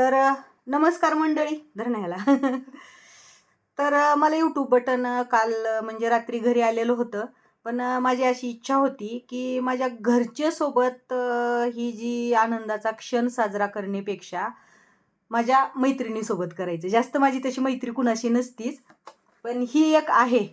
तर नमस्कार मंडळी. धरण्याला तर मला यूट्यूब बटन काल म्हणजे रात्री घरी आलेलं होतं. पण माझी अशी इच्छा होती की माझ्या घरचे सोबत अ, ही जी आनंदाचा क्षण साजरा करण्यापेक्षा माझ्या मैत्रिणीसोबत करायचं. जास्त माझी तशी मैत्री कुणाशी नसतीच. पण ही एक आहे.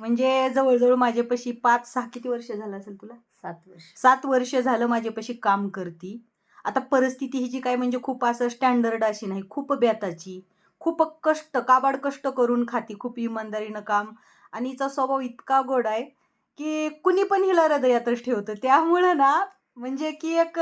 म्हणजे जवळजवळ माझ्यापाशी पाच सहा किती वर्ष झालं असेल तुला? सात वर्ष. सात वर्ष झालं माझ्यापाशी काम करती. आता परिस्थिती हिची काय म्हणजे खूप असं स्टँडर्ड अशी नाही खूप बेताची खूप कष्ट काबाड कष्ट करून खाती खूप इमानदारीनं काम. आणि हिचा स्वभाव इतका गोड आहे की कुणी पण हिला हृदयातच ठेवतं. त्यामुळं ना म्हणजे की एक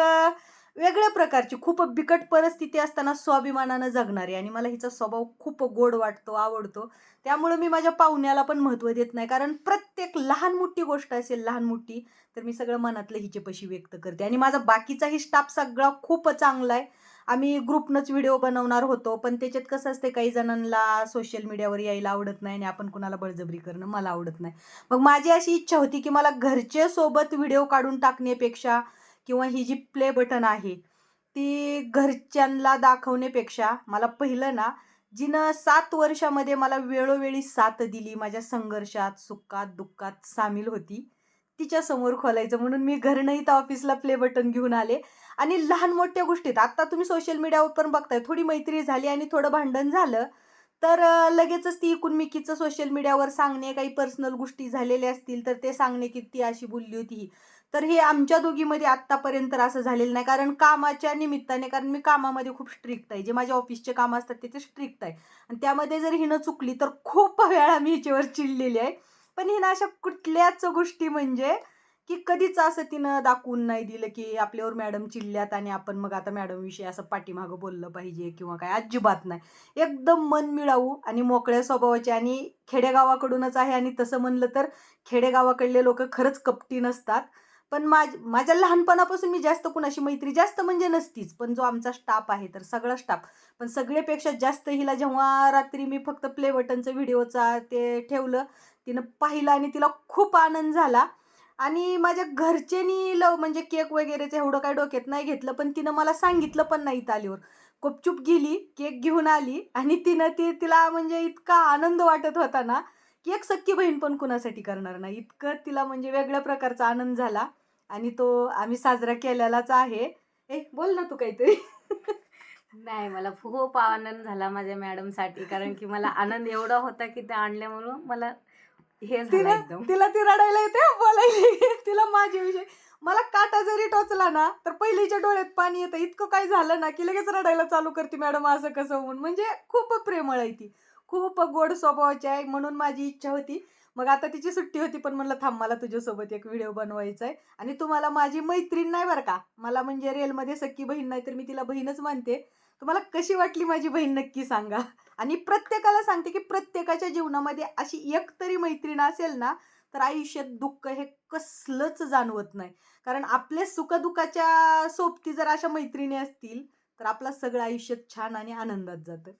वेगळ्या प्रकारची खूप बिकट परिस्थिती असताना स्वाभिमानानं जगणारी. आणि मला हिचा स्वभाव खूप गोड वाटतो आवडतो. त्यामुळं मी माझ्या पाहुण्याला पण महत्त्व देत नाही. कारण प्रत्येक लहान मोठी गोष्ट असेल लहान मोठी तर मी सगळं मनातलं हिचेपाशी व्यक्त करते. आणि माझा बाकीचाही स्टाफ सगळा खूप चांगला आहे. आम्ही ग्रुपनंच व्हिडिओ बनवणार होतो पण त्याच्यात कसं असते काही जणांना सोशल मीडियावर यायला आवडत नाही आणि आपण कुणाला बळजबरी करणं मला आवडत नाही. मग माझी अशी इच्छा होती की मला घरचे सोबत व्हिडिओ काढून टाकण्यापेक्षा किंवा ही जी प्ले बटन आहे ती घरच्यांना दाखवण्यापेक्षा मला पहिलं ना जिनं सात वर्षामध्ये मला वेळोवेळी साथ दिली माझ्या संघर्षात सुखात दुःखात सामील होती तिच्या समोर खोलायचं. म्हणून मी घरनं इथं ऑफिसला प्ले बटन घेऊन आले. आणि लहान मोठ्या गोष्टीत आता तुम्ही सोशल मीडियावर पण बघताय थोडी मैत्री झाली आणि थोडं भांडण झालं तर लगेचच ती इकुनमिकीचं सोशल मीडियावर सांगणे काही पर्सनल गोष्टी झालेल्या असतील तर ते सांगणे की ती अशी बोलली होती ही. तर हे आमच्या दोघीमध्ये आत्तापर्यंत असं झालेलं नाही. कारण कामाच्या निमित्ताने कारण मी कामामध्ये खूप स्ट्रिक्ट आहे. जे माझ्या ऑफिसचे कामं असतात ते ते स्ट्रिक्ट आहे. आणि त्यामध्ये जर हिनं चुकली तर खूप वेळा मी हिच्यावर चिडलेली आहे. पण हिनं अशा कुठल्याच गोष्टी म्हणजे की कधीच असं तिनं दाखवून नाही दिलं की आपल्यावर मॅडम चिडल्यात आणि आपण मग आता मॅडमविषयी असं पाठीमागं बोललं पाहिजे किंवा काय. अजिबात नाही. एकदम मन मिळावू आणि मोकळ्या स्वभावाचे आणि खेडेगावाकडूनच आहे आणि तसं म्हणलं तर खेडेगावाकडले लोक खरंच कपटी नसतात. पण माझ माझ्या लहानपणापासून मी जास्त कुणाशी मैत्री जास्त म्हणजे नसतीच. पण जो आमचा स्टाफ आहे तर सगळा स्टाफ. पण सगळेपेक्षा जास्त हिला जेव्हा रात्री मी फक्त प्ले बटनचं व्हिडिओचा ते ठेवलं तिनं पाहिलं आणि तिला खूप आनंद झाला. आणि माझ्या घरच्यांनी ल म्हणजे केक वगैरेचं एवढं काय डोक्यात नाही घेतलं पण तिनं मला सांगितलं पण नाही इथं आल्यावर. गुपचूप गेली केक घेऊन आली आणि तिनं ती तिला म्हणजे इतका आनंद वाटत होता ना की एक सख्खी बहीण पण कुणासाठी करणार नाही. इतकं तिला म्हणजे वेगळ्या प्रकारचा आनंद झाला आणि तो आम्ही साजरा केलेलाच आहे. ए बोल ना तू काहीतरी. नाही मला खूप आनंद झाला माझ्या मॅडमसाठी कारण की मला आनंद एवढा होता की ते आणल्यामुळं मला हे तिला तिला ती रडायला येते बोलायला तिला माझ्याविषयी मला काटा जरी टोचला ना तर पहिलीच्या डोळ्यात पाणी येतं. इतकं काय झालं ना की लगेच रडायला चालू करते मॅडम असं कसं होऊन. म्हणजे खूप प्रेमळ आहे ती. खूप गोड स्वभावाची आहे म्हणून माझी इच्छा होती. मग आता तिची सुट्टी होती पण म्हणलं थांब मला तुझ्यासोबत एक व्हिडिओ बनवायचा आहे आणि तुम्हाला माझी मैत्रीण नाही बरं का. मला म्हणजे रेलमध्ये सख्खी बहीण नाही तर मी तिला बहीणच मानते. तुम्हाला कशी वाटली माझी बहीण नक्की सांगा. आणि प्रत्येकाला सांगते की प्रत्येकाच्या जीवनामध्ये अशी एक तरी मैत्रीण असेल ना तर आयुष्यात दुःख हे कसलंच जाणवत नाही. कारण आपले सुखदुःखाच्या सोबती जर अशा मैत्रिणी असतील तर आपलं सगळं आयुष्य छान आणि आनंदात जातं.